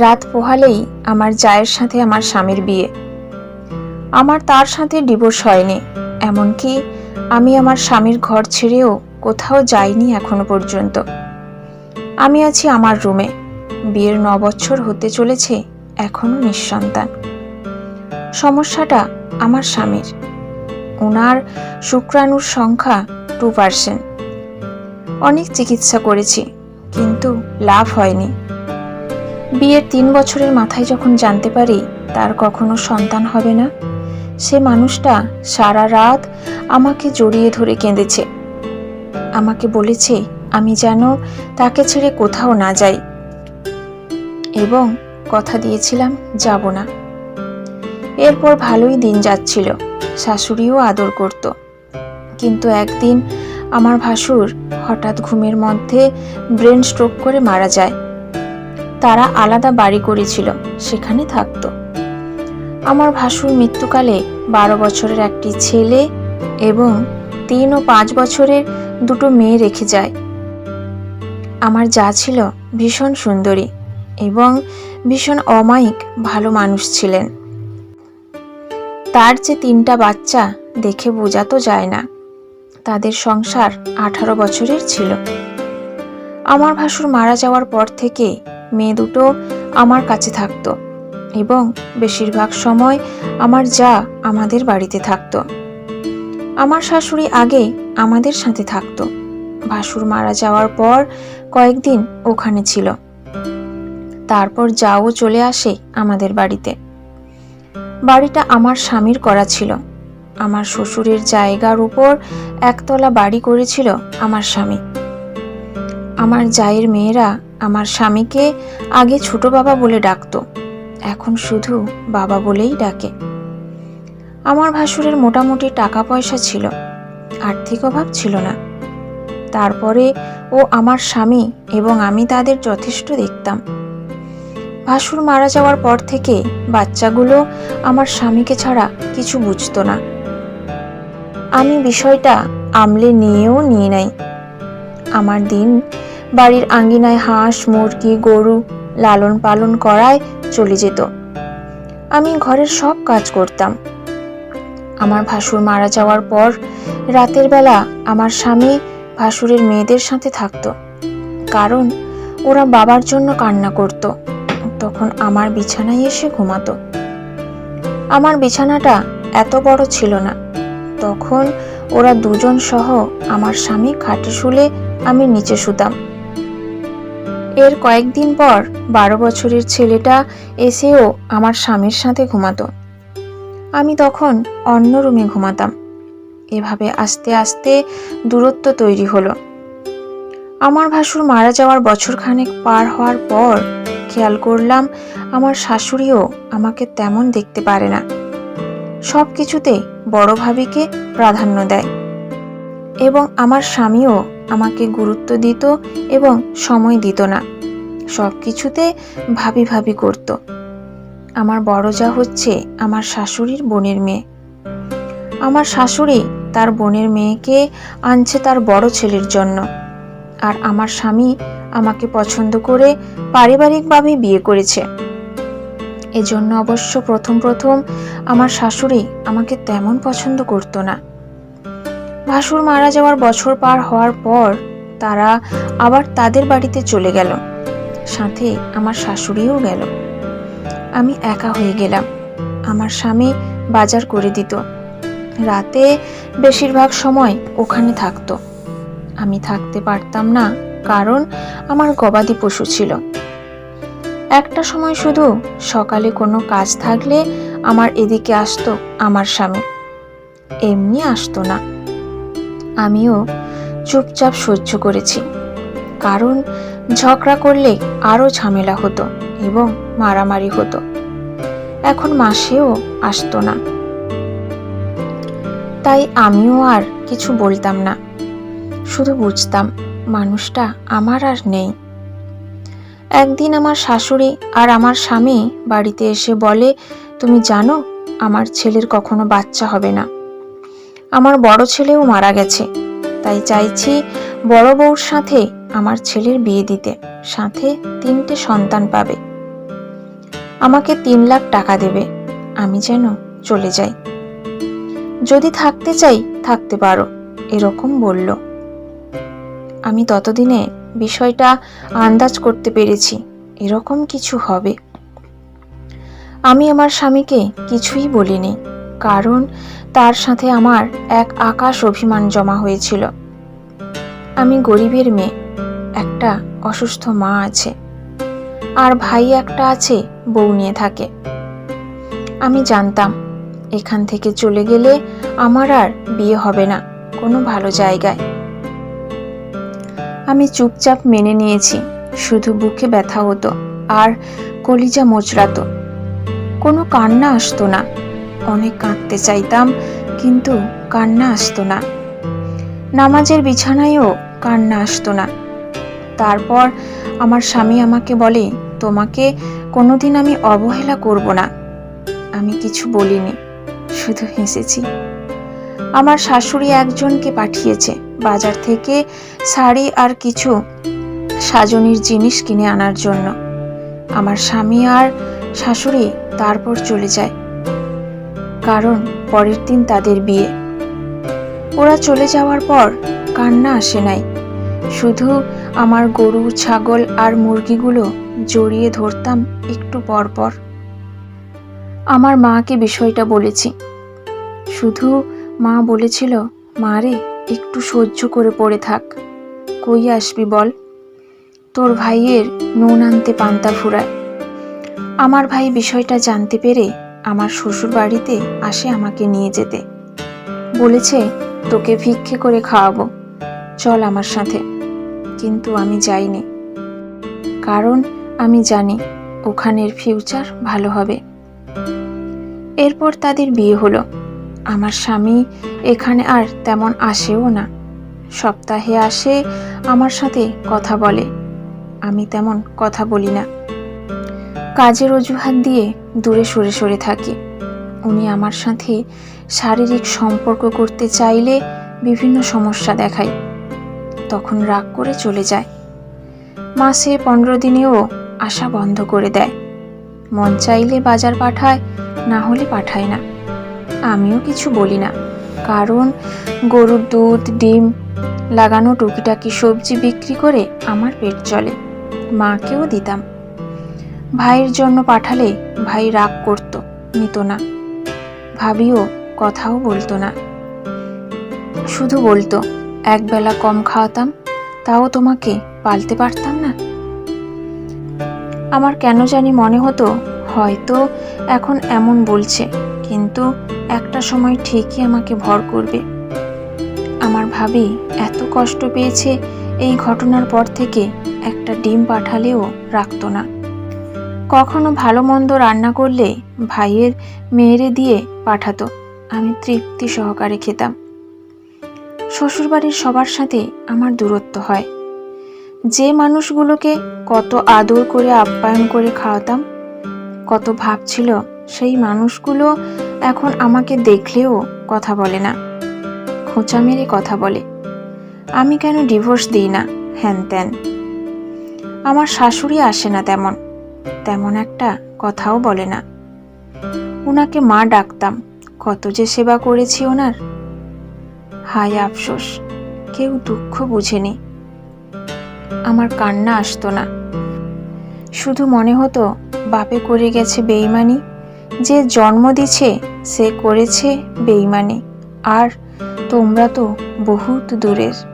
রাত পোহালেই আমার জায়ের সাথে আমার স্বামীর বিয়ে। আমার তার সাথে ডিভোর্স হয়নি, এমনকি আমি আমার স্বামীর ঘর ছেড়েও কোথাও যাইনি এখনও পর্যন্ত। আমি আছি আমার রুমে, বিয়ের ন বছর হতে চলেছে এখনও নিঃসন্তান। সমস্যাটা আমার স্বামীর। ওনার শুক্রাণুর সংখ্যা টু পার্সেন্ট। অনেক চিকিৎসা করেছি, কিন্তু লাভ হয়নি। বিয়ের তিন বছরের মাথায় যখন জানতে পারি, তার কখনো সন্তান হবে না। সে মানুষটা সারা রাত আমাকে জড়িয়ে ধরে কেঁদেছে। আমাকে বলেছে, আমি যেন তাকে ছেড়ে কোথাও না যাই। এবং কথা দিয়েছিলাম, যাব না। এরপর ভালোই দিন যাচ্ছিল, শাশুড়িও আদর করত। কিন্তু একদিন আমার ভাসুর হঠাৎ ঘুমের মধ্যে ব্রেন স্ট্রোক করে মারা যায়। তারা আলাদা বাড়ি করেছিল, সেখানে থাকতো। আমার ভাসুর মৃত্যুকালে বারো বছরের একটি ছেলে এবং তিন ও পাঁচ বছরের দুটো মেয়ে রেখে যায়। আমার যা ছিল ভীষণ সুন্দরী এবং ভীষণ অমায়িক, ভালো মানুষ ছিলেন। তার যে তিনটা বাচ্চা দেখে বোঝা তো যায় না। তাদের সংসার আঠারো বছরের ছিল। আমার ভাসুর মারা যাওয়ার পর থেকে মেয়ে দুটো আমার কাছে থাকতো এবং বেশিরভাগ সময় আমার যা আমাদের বাড়িতে থাকতো। আমার শাশুড়ি আগে আমাদের সাথে থাকতো। ভাসুর মারা যাওয়ার পর কয়েকদিন ওখানে ছিল। তারপর যাও চলে আসে আমাদের বাড়িতে। বাড়িটা আমার স্বামীর করা ছিল। আমার শ্বশুরের জায়গার উপর একতলা বাড়ি করেছিল আমার স্বামী। আমার জায়ের মেয়েরা আমার স্বামীকে আগে ছোট বাবা বলে ডাকতো, এখন শুধু বাবা বলেই ডাকে। আমার ভাসুরের মোটামুটি টাকা পয়সা ছিল, আর্থিক অভাব ছিল না। তারপরে ও আমার স্বামী এবং আমি তাদের যথেষ্ট দেখতাম। ভাসুর মারা যাওয়ার পর থেকে বাচ্চাগুলো আমার স্বামীকে ছাড়া কিছু বুঝতো না। আমি বিষয়টা আমলে নিয়েও নিয়ে নাই। আমার দিন বাড়ির আঙ্গিনায় হাঁস, মুরগি, গরু লালন পালন করায় চলে যেত। আমি ঘরের সব কাজ করতাম। আমার ভাসুর মারা যাওয়ার পর রাতের বেলা আমার স্বামী ভাসুরের মেয়েদের সাথে থাকতো। কারণ ওরা বাবার জন্য কান্না করত। তখন আমার বিছানায় এসে ঘুমাতো। আমার বিছানাটা এত বড় ছিল না। তখন ওরা দুজন সহ আমার স্বামী খাটে শুলে আমি নিচে শুতাম। এর কয়েকদিন পর বারো বছরের ছেলেটা এসেও আমার স্বামীর সাথে ঘুমাতো। আমি তখন অন্য রুমে ঘুমাতাম। এভাবে আস্তে আস্তে দূরত্ব তৈরি হলো। আমার ভাসুর মারা যাওয়ার বছরখানেক পার হওয়ার পর খেয়াল করলাম আমার শাশুড়িও আমাকে তেমন দেখতে পারে না। সব কিছুতে বড় ভাবিকে প্রাধান্য দেয় এবং আমার স্বামীও আমাকে গুরুত্ব দিত এবং সময় দিত না। সব কিছুতে ভাবি ভাবি করত। আমার বড় যা হচ্ছে আমার শাশুড়ির বোনের মেয়ে। আমার শাশুড়ি তার বোনের মেয়েকে আনছে তার বড় ছেলের জন্য। আর আমার স্বামী আমাকে পছন্দ করে পারিবারিকভাবে বিয়ে করেছে। এজন্য অবশ্য প্রথম প্রথম আমার শাশুড়ি আমাকে তেমন পছন্দ করতো না। ভাসুর মারা যাওয়ার বছর পার হওয়ার পর তারা আবার তাদের বাড়িতে চলে গেল। সাথে আমার শাশুড়িও গেল। আমি একা হয়ে গেলাম। আমার স্বামী বাজার করে দিত। রাতে বেশিরভাগ সময় ওখানে থাকতো। আমি থাকতে পারতাম না, কারণ আমার গবাদি পশু ছিল। একটা সময় শুধু সকালে কোনো কাজ থাকলে আমার এদিকে আসতো আমার স্বামী। এমনি আসতো না। আমিও চুপচাপ সহ্য করেছি। কারণ ঝগড়া করলে আরও ঝামেলা হতো এবং মারামারি হতো। এখন মাসেও আসতো না। তাই আমিও আর কিছু বলতাম না। শুধু বুঝতাম, মানুষটা আমার আর নেই। একদিন আমার শাশুড়ি আর আমার স্বামী বাড়িতে এসে বলে, তুমি জানো, আমার ছেলের কখনো বাচ্চা হবে না। আমার বড় ছেলেও মারা গেছে। তাই চাইছি বড় বউর সাথে আমার ছেলের বিয়ে দিতে। সাথে তিনটে সন্তান পাবে। আমাকে তিন লাখ টাকা দেবে। আমি যেন চলে যাই। যদি থাকতে চাই, থাকতে পারো, এরকম বলল। আমি ততদিনে বিষয়টা আন্দাজ করতে পেরেছি, এরকম কিছু হবে। আমি আমার স্বামীকে কিছুই বলিনি, কারণ তার সাথে আমার এক আকাশ অভিমান জমা হয়েছিল। আমি গরিবের মেয়ে, একটা অসুস্থ মা আছে, আর ভাই একটা আছে, বউ নিয়ে থাকে। আমি জানতাম, এখান থেকে চলে গেলে আমার আর বিয়ে হবে না, কোনো ভালো জায়গায়। আমি চুপচাপ মেনে নিয়েছি, শুধু বুকে ব্যথা হতো, আর কলিজা মোচড়াতো। কোনো কান্না আসতো না। অনেক কাঁদতে চাইতাম, কিন্তু কান্না আসতো না। নামাজের বিছানায়ও কান্না আসতো না। তারপর আমার স্বামী আমাকে বলে, তোমাকে কোনোদিন আমি অবহেলা করব না। আমি কিছু বলিনি, শুধু হেসেছি। আমার শাশুড়ি একজনকে পাঠিয়েছে, বাজার থেকে শাড়ি আর কিছু সাজনির জিনিস কিনে আনার জন্য। আমার স্বামী আর শাশুড়ি তারপর চলে যায়। কারণ পরের দিন তাদের বিয়ে। ওরা চলে যাওয়ার পর কান্না আসে নাই। শুধু আমার গরু, ছাগল আর মুরগিগুলো জড়িয়ে ধরতাম একটু পর পর। আমার মাকে বিষয়টা বলেছি। শুধু মা বলেছিল, মা রে, একটু সহ্য করে পড়ে থাক। কই আসবি বল? তোর ভাইয়ের নুন আনতে পান্তা ফুরায়। আমার ভাই বিষয়টা জানতে পেরে আমার শ্বশুর বাড়িতে আসে আমাকে নিয়ে যেতে। বলেছে, তোকে ভিক্ষে করে খাওয়াবো। চল আমার সাথে। কিন্তু আমি যাইনি। কারণ আমি জানি ওখানের ফিউচার ভালো হবে। এরপর তাদের বিয়ে হলো। আমার স্বামী এখানে আর তেমন আসেও না। সপ্তাহে আসে আমার সাথে কথা বলে। আমি তেমন কথা বলি না। কাজের অজুহাত দিয়ে দূরে সরে সরে থাকি। উনি আমার সাথে শারীরিক সম্পর্ক করতে চাইলে বিভিন্ন সমস্যা দেখায়। তখন রাগ করে চলে যায়। মাসে পনেরো দিনেও আসা বন্ধ করে দেয়। মন চাইলে বাজার পাঠায়, না হলে পাঠায় না। আমিও কিছু বলি না। কারণ গরুর দুধ, ডিম লাগানো টুকিটাকি সবজি বিক্রি করে আমার পেট চলে। মাকেও দিতাম। ভাইয়ের জন্য পাঠালে ভাই রাগ করত, নিত না। ভাবিও কথাও বলতো না। শুধু বলতো একবেলা কম খাওয়াতাম, তাও তোমাকে পালতে পারতাম না? আমার কেন জানি মনে হতো, হয়তো এখন এমন বলছে, কিন্তু একটা সময় ঠিকই আমাকে ভর করবে। আমার ভাবি এত কষ্ট পেয়েছে, এই ঘটনার পর থেকে একটা ডিম পাঠালেও রাখতো না। কখনো ভালো মন্দ রান্না করলে ভাইয়ের মেয়েরে দিয়ে পাঠাতো। আমি তৃপ্তি সহকারে খেতাম। শ্বশুরবাড়ির সবার সাথে আমার দূরত্ব হয়। যে মানুষগুলোকে কত আদর করে, আপ্যায়ন করে খাওয়াতাম, কত ভাব ছিল, সেই মানুষগুলো এখন আমাকে দেখলেও কথা বলে না। খোঁচা মেরে কথা বলে। আমি কেন ডিভোর্স দিই না? হ্যান ত্যান আমার শাশুড়ি আসে না তেমন। তেমন একটা কথাও বলে না। ওনাকে মা, ডাকতাম। কত যে সেবা করেছি ওনার। হায় আফসোস, কেউ দুঃখ বুঝেনি। আমার কান্না আসতো না। শুধু মনে হতো, বাপে করে গেছে বেইমানি। যে জন্ম দিছে, সে করেছে বেইমানি। আর তোমরা তো বহুত দূরের।